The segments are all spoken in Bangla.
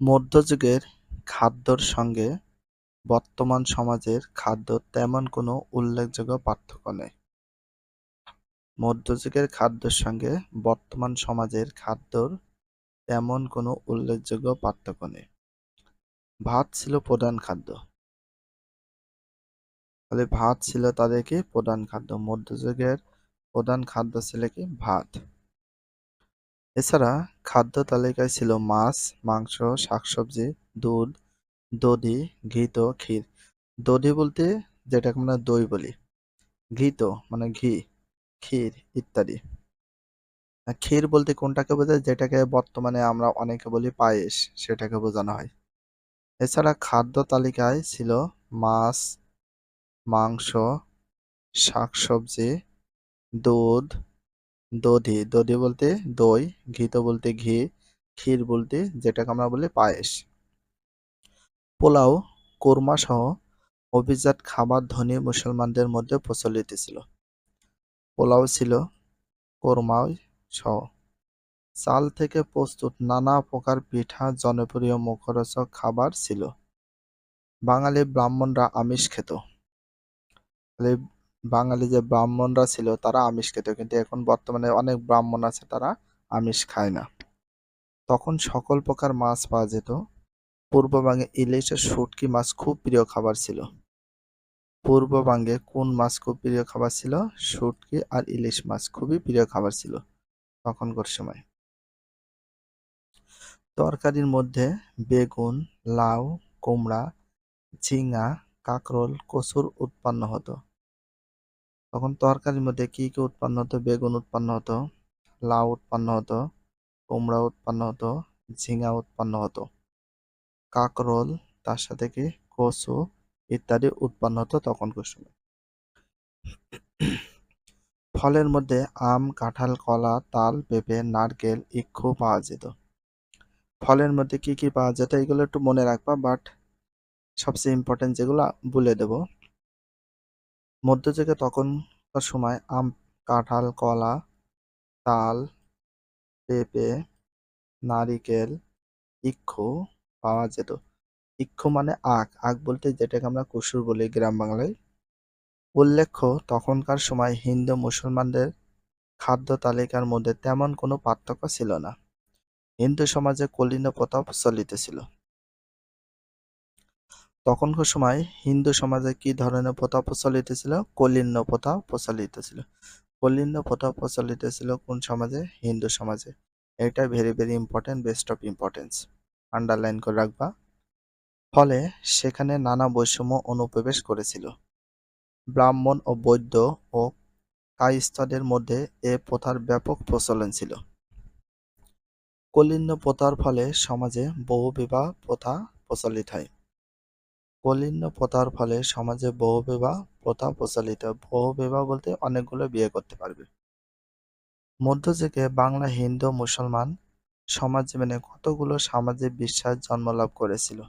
মধ্যযুগের খাদ্যর সঙ্গে বর্তমান সমাজের খাদ্যর তেমন কোনো উল্লেখযোগ্য পার্থক্য নেই। মধ্যযুগের খাদ্যের সঙ্গে বর্তমান সমাজের খাদ্যর তেমন কোনো উল্লেখযোগ্য পার্থক্য নেই। ভাত ছিল প্রধান খাদ্য। ভাত ছিল তাদের কি প্রধান খাদ্য। মধ্যযুগের প্রধান খাদ্য ছিল কি ভাত। এছাড়া খাদ্য তালিকায় ছিল মাছ, মাংস, শাকসবজি, দুধ, দধি, ঘৃত, ক্ষীর। দধি বলতে যেটাকে আমরা দই বলি। ঘৃত মানে ঘি, ক্ষীর ইত্যাদি। ক্ষীর বলতে কোনটাকে বোঝায় যেটাকে বর্তমানে আমরা অনেকে বলি পায়েস সেটাকে বোঝানো হয়। এছাড়া খাদ্য তালিকায় ছিল মাছ, মাংস, শাকসবজি, দুধ, দধি দধি বলতে দই, ঘৃত বলতে ঘি, ক্ষীর বলতে যেটাকে আমরা বলি পায়েস। পোলাও, কোরমা সহ অভিজাত খাবার ধনী মুসলমানদের মধ্যে প্রচলিত ছিল। পোলাও ছিল কোরমা সহ চাল থেকে প্রস্তুত নানা প্রকার পিঠা জনপ্রিয় মুখরোচক খাবার ছিল। বাঙালি ব্রাহ্মণরা আমিষ খেত। বাঙালি যে ব্রাহ্মণরা ছিল তারা আমিষ খেত, কিন্তু এখন বর্তমানে অনেক ব্রাহ্মণ আছে তারা আমিষ খায় না। তখন সকল প্রকার মাছ পাওয়া যেত। পূর্ববাঙ্গে ইলিশ ও শুটকি মাছ খুব প্রিয় খাবার ছিল। পূর্ববাঙ্গে কোন মাছ খুব প্রিয় খাবার ছিল? শুটকি আর ইলিশ মাছ খুবই প্রিয় খাবার ছিল তখনকার সময়। তরকারির মধ্যে বেগুন, লাউ, কুমড়া, ঝিঙা, কাঁকরোল, কচুর উৎপন্ন হতো। তখন তরকারির মধ্যে কি কি উৎপন্ন হতো? বেগুন উৎপন্ন হতো, লাউ উৎপন্ন হতো, কুমড়া উৎপন্ন হতো, ঝিঙা উৎপন্ন হতো, কাকরোল, তার সাথে কি কচু ইত্যাদি উৎপন্ন হতো তখনকার সময়। ফলের মধ্যে আম, কাঁঠাল, কলা, তাল, পেঁপে, নারকেল, ইক্ষু পাওয়া যেত। ফলের মধ্যে কি কি পাওয়া যেত এগুলো একটু মনে রাখবা বাট সবচেয়ে ইম্পর্টেন্ট যেগুলো বলে দেব। মধ্যযুগে তখনকার সময়? আম, কাঁঠাল, কলা, তাল, পেঁপে, নারিকেল, ইক্ষু পাওয়া যেত। ইক্ষু মানে আখ। আখ বলতে যেটাকে আমরা কুসুর বলি গ্রাম বাংলায়। উল্লেখ্য, তখনকার সময় হিন্দু মুসলমানদের খাদ্য তালিকার মধ্যে তেমন কোনো পার্থক্য ছিল না। হিন্দু সমাজে কলিন্য প্রথা প্রচলিত ছিল। তখনকার সময় হিন্দু সমাজে কি ধরনের প্রথা প্রচলিত ছিল? কলিন্য প্রথা প্রচলিত ছিল। কলিন্য প্রথা প্রচলিত ছিল কোন সমাজে? হিন্দু সমাজে। এটা very very important best of importance underline করে রাখবা। ফলে সেখানে নানা বৈষম্য অনুপ্রবেশ করেছিল। ব্রাহ্মণ ও বৈদ্য ও কায়স্থদের মধ্যে এ প্রথার ব্যাপক প্রচলন ছিল। কলিন্য প্রথার ফলে সমাজে বহু বিবাহ প্রথা প্রচলিত হয়। কলিন্য প্রথার ফলে সমাজে বহু বিবাহ প্রথা প্রচলিত। বহু বিবাহ বলতে অনেকগুলো বিয়ে করতে পারবে। মধ্যযুগে বাংলা হিন্দু মুসলমান সমাজ জীবনে কতগুলো সামাজিক বিশ্বাস জন্মলাভ করেছিল?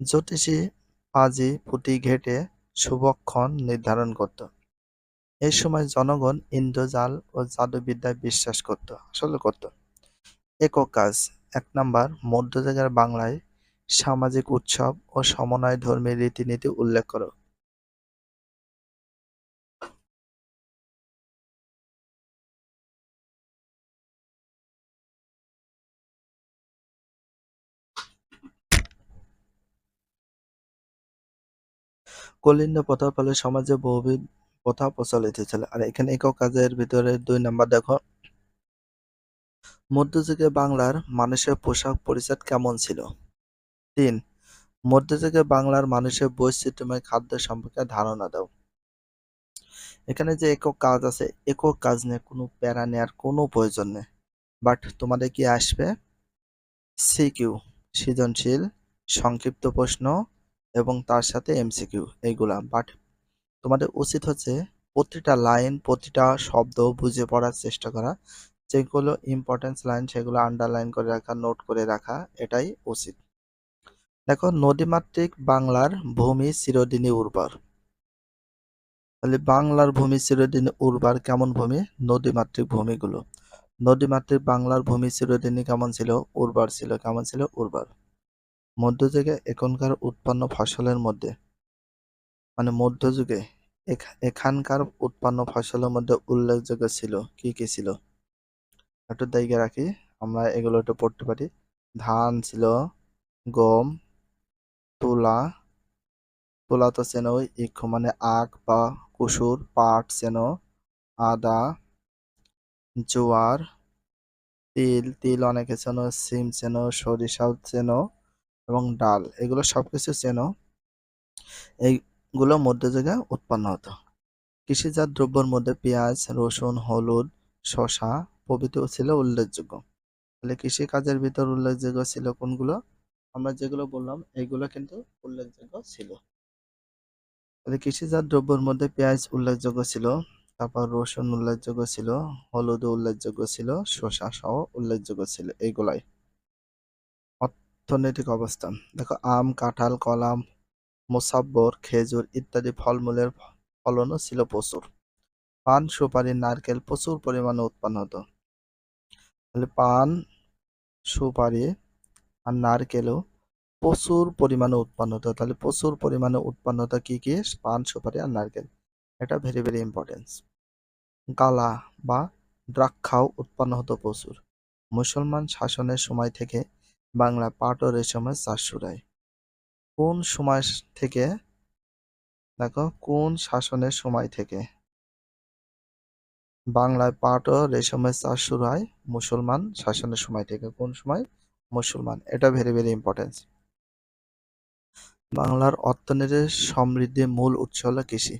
জ্যোতিষী পাজি পুঁতি ঘেটে শুভক্ষণ নির্ধারণ করত। এই সময় জনগণ ইন্দ্রজাল ও জাদুবিদ্যায় বিশ্বাস করত, আসলে করত। একক কাজ, এক নাম্বার, মধ্যযুগের বাংলায় সামাজিক উৎসব ও সমন্বয় ধর্মী রীতিনীতি উল্লেখ করো। কলিন্দ প্রথার ফলে সমাজে বহুবিধ প্রথা প্রচলিত ছিল। আর এখানে একক কাজের ভিতরে দুই নাম্বার দেখো। মধ্যযুগে বাংলার মানুষের পোশাক পরিচ্ছদ কেমন ছিল? তিন মধ্যযুগে বাংলার মানুষের বৈচিত্র্যময় খাদ্য সম্পর্কে ধারণা দাও। এখানে যে একক কাজ আছে, একক কাজ নিয়ে কোনো প্যারা নেওয়ার কোনো প্রয়োজন নেই। বাট তোমাদের কি আসবে? সিকিউ সৃজনশীল, সংক্ষিপ্ত প্রশ্ন এবং তার সাথে এমসিকিউ এইগুলা। বাট তোমাদের উচিত হচ্ছে প্রতিটা লাইন, প্রতিটা শব্দ বুঝে পড়ার চেষ্টা করা। যেগুলো ইম্পর্টেন্স লাইন সেগুলো আন্ডারলাইন করে রাখা নোট করে রাখা, এটাই উচিত। দেখো, নদীমাতৃক বাংলার ভূমি চিরদিনই উর্বর। তাহলে বাংলার ভূমি চিরদিন উর্বর কেমন ভূমি? নদীমাতৃক ভূমিগুলো। নদীমাতৃক বাংলার ভূমি চিরদিনই কেমন ছিল? উর্বর ছিল। কেমন ছিল? উর্বর। মধ্যযুগে এখনকার উৎপন্ন ফসলের মধ্যে মানে মধ্যযুগে এখা- এখানকার উৎপন্ন ফসলের মধ্যে উল্লেখযোগ্য ছিল। কি কি ছিল? একটু দেখে রাখি, আমরা এগুলো একটু পড়তে পারি। ধান ছিল, গম তুলা তুলা তো চেনো ইক্ষু মানে আখ বা কুসুর পাট চেন আদা, জোয়ার, তিল তিল অনেকে চেনো সিম চেনো সরিষাও চেনো এবং ডাল, এগুলো সবকিছু চেনো এইগুলো মধ্যযুগে উৎপন্ন হতো। কৃষিজাত দ্রব্যের মধ্যে পেঁয়াজ, রসুন, হলুদ, শসা প্রভৃতি ছিল উল্লেখযোগ্য। তাহলে কৃষি কাজের ভিতর উল্লেখযোগ্য ছিল কোনগুলো? আমরা যেগুলো বললাম এইগুলো কিন্তু উল্লেখযোগ্য ছিল। কৃষিজাত দ্রব্যের মধ্যে পেঁয়াজ উল্লেখযোগ্য ছিল, তারপর রসুন উল্লেখযোগ্য ছিল, হলুদ উল্লেখযোগ্য ছিল, শসা সহ উল্লেখযোগ্য ছিল এইগুলাই অর্থনৈতিক অবস্থান, দেখো আম, কাঁঠাল, কলাম, মোসাব্বর, খেজুর ইত্যাদি ফলমূলের ফলনও ছিল প্রচুর। পান, সুপারি, নারকেল প্রচুর পরিমাণে উৎপন্ন হতো। তাহলে পান, সুপারি আর নারকেলও প্রচুর পরিমাণে উৎপন্ন হতো তাহলে প্রচুর পরিমাণে উৎপন্ন হতো কি কি? পান, সুপারি আর নারকেল। এটা ভেরি ভেরি ইম্পর্টেন্স গালা বা দ্রাক্ষাও উৎপন্ন হতো প্রচুর। মুসলমান শাসনের সময় থেকে বাংলা পাট ও রেশমের চাষ শুরু হয়। কোন সময় থেকে? দেখো, কোন শাসনের সময় থেকে? বাংলায় পাট ও রেশমের চাষ শুরু হয় মুসলমান শাসনের সময় থেকে। কোন সময়? মুসলমান, এটা ভেরি ভেরি ইম্পর্টেন্স বাংলার অর্থনীতির সমৃদ্ধির মূল উৎস হলো কৃষি।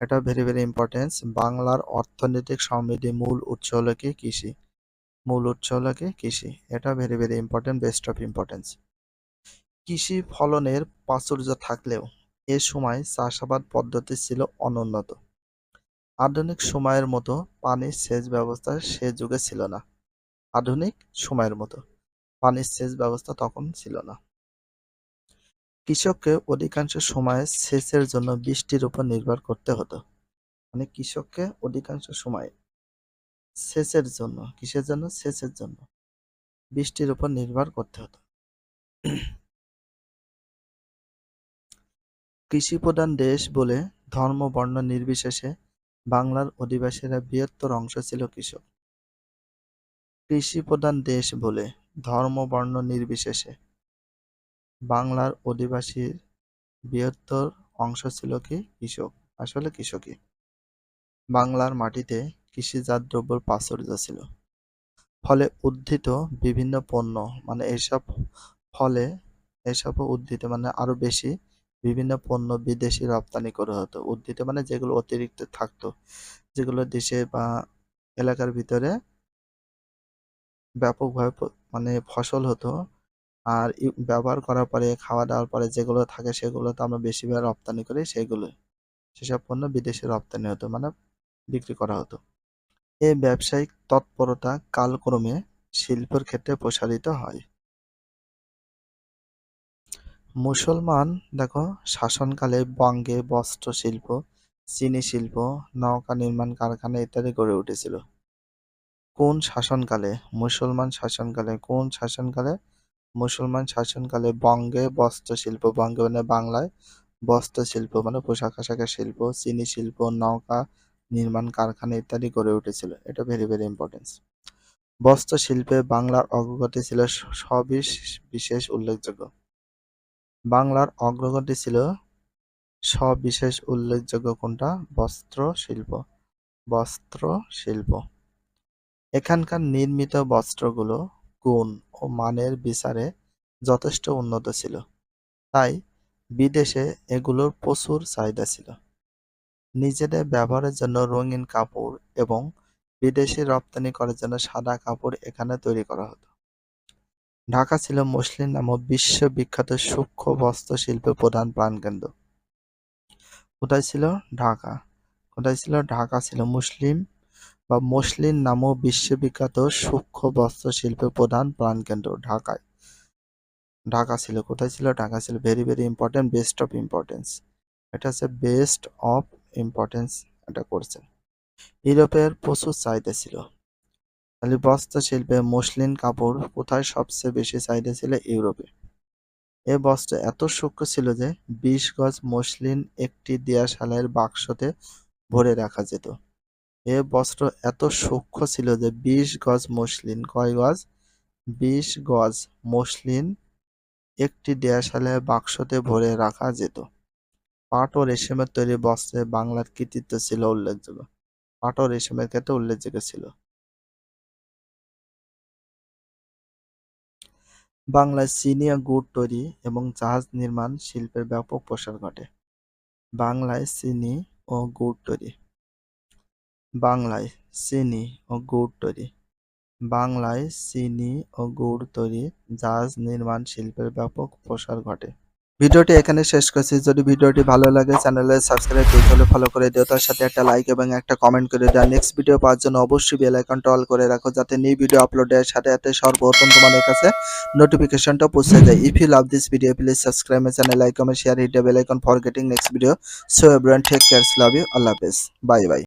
এটা ভেরি ভেরি ইম্পর্টেন্স বাংলার অর্থনৈতিক সমৃদ্ধির মূল উৎস হলো কি? কৃষি। মূল উৎস হলো কি? কৃষি। এটা very very important best of importance কৃষি ফলনের প্রাচুর্য থাকলেও এ সময় চাষাবাদ পদ্ধতি ছিল অনুন্নত। আধুনিক সময়ের মতো পানির সেচ ব্যবস্থা সে যুগে ছিল না। আধুনিক সময়ের মতো। পানির সেচ ব্যবস্থা তখন ছিল না। কৃষককে অধিকাংশ সময় সেচের জন্য বৃষ্টির উপর নির্ভর করতে হতো। মানে কৃষককে অধিকাংশ সময় সেচের জন্য, কিসের জন্য? সেচের জন্য। বৃষ্টির উপর নির্ভর করতে হতো। কৃষি প্রধান দেশ বলে ধর্ম, বর্ণ নির্বিশেষে বাংলার অধিবাসীরা বৃহত্তর অংশ ছিল কৃষক। কৃষি প্রধান দেশ বলে ধর্ম, বর্ণ নির্বিশেষে। বাংলার অধিবাসীর বৃহত্তর অংশ ছিল কি? কৃষক। আসলে কৃষকই। বাংলার মাটিতে কৃষিজাত দ্রব্যের প্রাচুর্য ছিল। ফলে উদ্ভিত বিভিন্ন পণ্য মানে এসব ফলে এসব উদ্ভিদে মানে আরও বেশি বিভিন্ন পণ্য বিদেশি রপ্তানি করা হতো। উদ্ভিদে মানে যেগুলো অতিরিক্ত থাকতো, যেগুলো দেশে বা এলাকার ভিতরে ব্যাপকভাবে মানে ফসল হতো। আর ব্যবহার করার পরে, খাওয়া দাওয়ার পরে যেগুলো থাকে সেগুলো তো আমরা বেশিরভাগ রপ্তানি করি, সেগুলো, সেসব পণ্য বিদেশে রপ্তানি হতো মানে বিক্রি করা হতো। এই ব্যবসায়িক তৎপরতা কালক্রমে শিল্পের ক্ষেত্রে প্রসারিত হয়। মুসলমান, দেখো, শাসনকালে বঙ্গে বস্ত্র শিল্প চিনি শিল্প, নৌকা নির্মাণ, কারখানা ইত্যাদি গড়ে উঠেছিল। কোন শাসনকালে মুসলমান শাসনকালে, কোন শাসনকালে মুসলমান শাসনকালে বঙ্গে বস্ত্র শিল্প বঙ্গে মানে বাংলায় বস্ত্র শিল্প মানে পোশাক আশাকের শিল্প, চিনি শিল্প, নৌকা নির্মাণ, কারখানা ইত্যাদি গড়ে উঠেছিল। এটা ভেরি ভেরি ইম্পর্টেন্স বস্ত্র শিল্পে বাংলার অগ্রগতি ছিল সবিশ- বিশেষ উল্লেখযোগ্য। বাংলার অগ্রগতি ছিল সবিশেষ উল্লেখযোগ্য কোনটা? বস্ত্র শিল্প বস্ত্র শিল্প এখানকার নির্মিত বস্ত্রগুলো গুণ ও মানের বিচারে যথেষ্ট উন্নত ছিল। তাই বিদেশে এগুলোর প্রচুর চাহিদা ছিল। নিজেদের ব্যবহারের জন্য রঙিন কাপড় এবং বিদেশি রপ্তানি করার জন্য সাদা কাপড় এখানে তৈরি করা হতো। ঢাকা ছিল মুসলিম নামক বিশ্ববিখ্যাত সূক্ষ্ম বস্ত্র শিল্পের প্রধান প্রাণকেন্দ্র। কোথায় ছিল? ঢাকা। কোথায় ছিল? ঢাকা ছিল মুসলিম বা মসলিন নামক বিশ্ববিখ্যাত সূক্ষ্ম বস্ত্র শিল্পের প্রধান প্রাণকেন্দ্র ঢাকায়। ঢাকা ছিল, কোথায় ছিল? ঢাকা ছিল very very important best of importance এটা হচ্ছে বেস্ট অফ ইম্পর্টেন্স এটা করছে ইউরোপের প্রচুর চাহিদা ছিল। তাহলে বস্ত্র শিল্পে মসলিন কাপড় কোথায় সবচেয়ে বেশি চাহিদা ছিল? ইউরোপে। এ বস্ত্র এত সূক্ষ্ম ছিল যে বিশ গজ মসলিন একটি দেয়াশালের বাক্সতে ভরে রাখা যেত। এ বস্ত্র এত সূক্ষ্ম ছিল যে বিশ গজ মসলিন। কয় গজ? বিশ গজ মসলিন একটি দেয়াশালের বাক্সতে ভরে রাখা যেত। পাট ও রেশমের তৈরি বস্ত্রে বাংলার কৃতিত্ব ছিল উল্লেখযোগ্য। পাট ও রেশমের ক্ষেত্রে উল্লেখযোগ্য ছিল। বাংলায় চিনি ও গুড় তৈরি এবং জাহাজ নির্মাণ শিল্পের ব্যাপক প্রসার ঘটে। বাংলায় চিনি ও গুড় তৈরি। বাংলায় চিনি ও গুড় তৈরি। বাংলায় চিনি ও গুড় তৈরি জাহাজ নির্মাণ শিল্পের ব্যাপক প্রসার ঘটে। ভিডিওটি এখানে শেষ করছি। যদি ভিডিওটি ভালো লাগে চ্যানেলে সাবস্ক্রাইব করতে হলে ফলো করে দিও। তার সাথে একটা লাইক এবং একটা কমেন্ট করে দাও। নেক্সট ভিডিও পাওয়ার জন্য অবশ্যই বেল আইকনটা অল করে রাখো যাতে নিউ ভিডিও আপলোডের সাথে সাথে সর্বপ্রথম তোমাদের কাছে নোটিফিকেশনটা পৌঁছে যায়। If you love this video please subscribe my channel like comment share hit the bell icon for getting next video so everyone take cares love you আল্লাহ হাফেজ বাই বাই